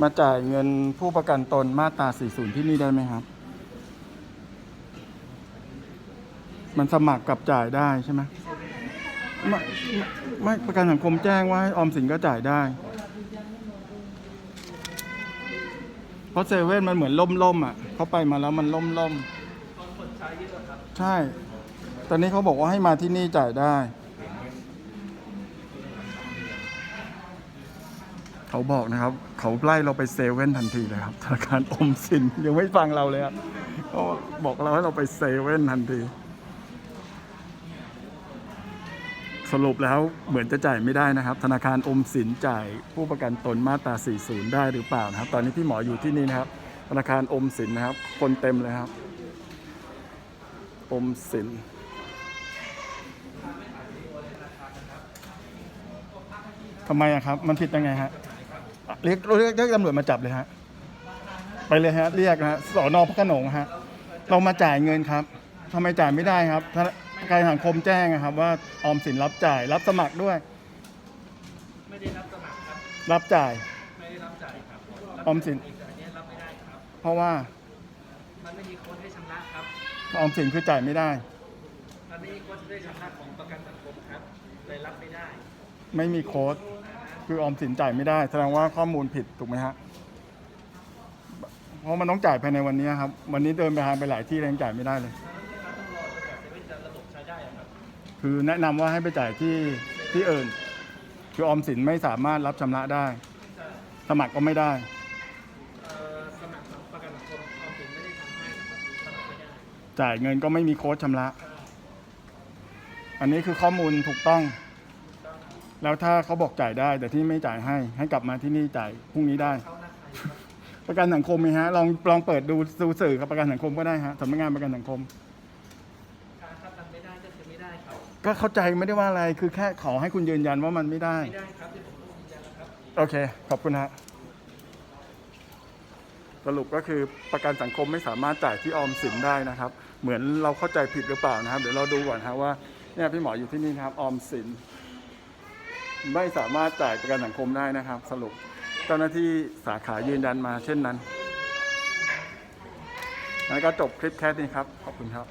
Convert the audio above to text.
มาจ่ายเงินผู้ประกันตนมาตรา 40 ที่นี่ได้ไหมครับ มันสมัครกับจ่ายได้ใช่ไหมไม่ไม่ไม่ประกันสังคมแจ้งว่าให้ออมสินก็จ่ายได้ เพราะเซเว่นมันเหมือนล่มๆอะเขาไปมาแล้วมันล่มๆใช่ ตอนนี้เขาบอกว่าให้มาที่นี่จ่ายได้ เขาบอกนะครับ เขาไล่เราไปเซเว่นทันทีเลยครับธนาคารอมสินยังไม่ฟังเราเลยครับเขาบอกเราให้เราไปเซเว่นทันที สรุปแล้วเหมือนจะจ่ายไม่ได้นะครับ ธนาคารอมสินจ่ายผู้ประกันตนมาตรา 40 ได้หรือเปล่านะครับ ตอนนี้พี่หมออยู่ที่นี่นะครับ ธนาคารอมสินนะครับ คนเต็มเลยครับ อมสินทำไมอะครับ มันผิดยังไงฮะ เรียกเรียกเรียกตำรวจมาจับเลยฮะ ไปเลยฮะ เรียกนะฮะสอนอพระโขนงฮะ เรามาจ่ายเงินครับทำไมจ่ายไม่ได้ครับธนาการสังคมแจ้งอะครับ ว่าออมสินรับจ่ายรับสมัครด้วย ไม่ได้รับสมัครครับ รับจ่าย ไม่ได้รับจ่ายครับออมสิน แต่อันเนี้ยรับไม่ได้ครับ เพราะว่ามันไม่มีโค้ดให้ชำระครับ ออมสินคือจ่ายไม่ได้ มันไม่มีโค้ดให้ชำระของประกันสังคมครับเลยรับไม่ได้ ไม่มีโค้ดคือออมสินจ่ายไม่ได้ แสดงว่าข้อมูลผิดถูกไหมฮะเพราะมันต้องจ่ายภายในวันนี้ครับ วันนี้เดินไปทางไปหลายที่แล้วยังจ่ายไม่ได้เลย คือแนะนำว่าให้ไปจ่ายที่ที่อื่น คือออมสินไม่สามารถรับชำระได้ สมัครก็ไม่ได้ สมัครประกันสังคมออมสินไม่ได้ทำให้นะครับสมัครไม่ได้จ่ายเงินก็ไม่มีโค้ดชำระ อันนี้คือข้อมูลถูกต้อง แล้วถ้าเขาบอกจ่ายได้ แต่ที่ไม่จ่ายให้ ให้กลับมาที่นี่จ่ายพรุ่งนี้ได้เขาหน้าใครครับประกันสังคมมีฮะลองลองเปิดดูดูสื่อกับประกันสังคมก็ได้ฮะสำนักงานประกันสังคมถ้าถ้าทำไม่ได้ก็คือไม่ได้ครับ ก็เข้าใจไม่ได้ว่าอะไรคือแค่ขอให้คุณยืนยันว่ามันไม่ได้ ไม่ได้ครับที่ผมต้องยืนยันแล้วครับ โอเค ขอบคุณฮะสรุปก็คือประกันสังคมไม่สามารถจ่ายที่ออมสินได้นะครับ เหมือนเราเข้าใจผิดหรือเปล่านะครับ เดี๋ยวเราดูก่อนฮะว่าเนี่ยพี่หมออยู่ที่นี่นะครับออมสิน ไม่สามารถจ่ายประกันสังคมได้นะครับ สรุปเจ้าหน้าที่สาขายืนยันมาเช่นนั้นงั้นก็จบคลิปแค่นี้ครับ ขอบคุณครับ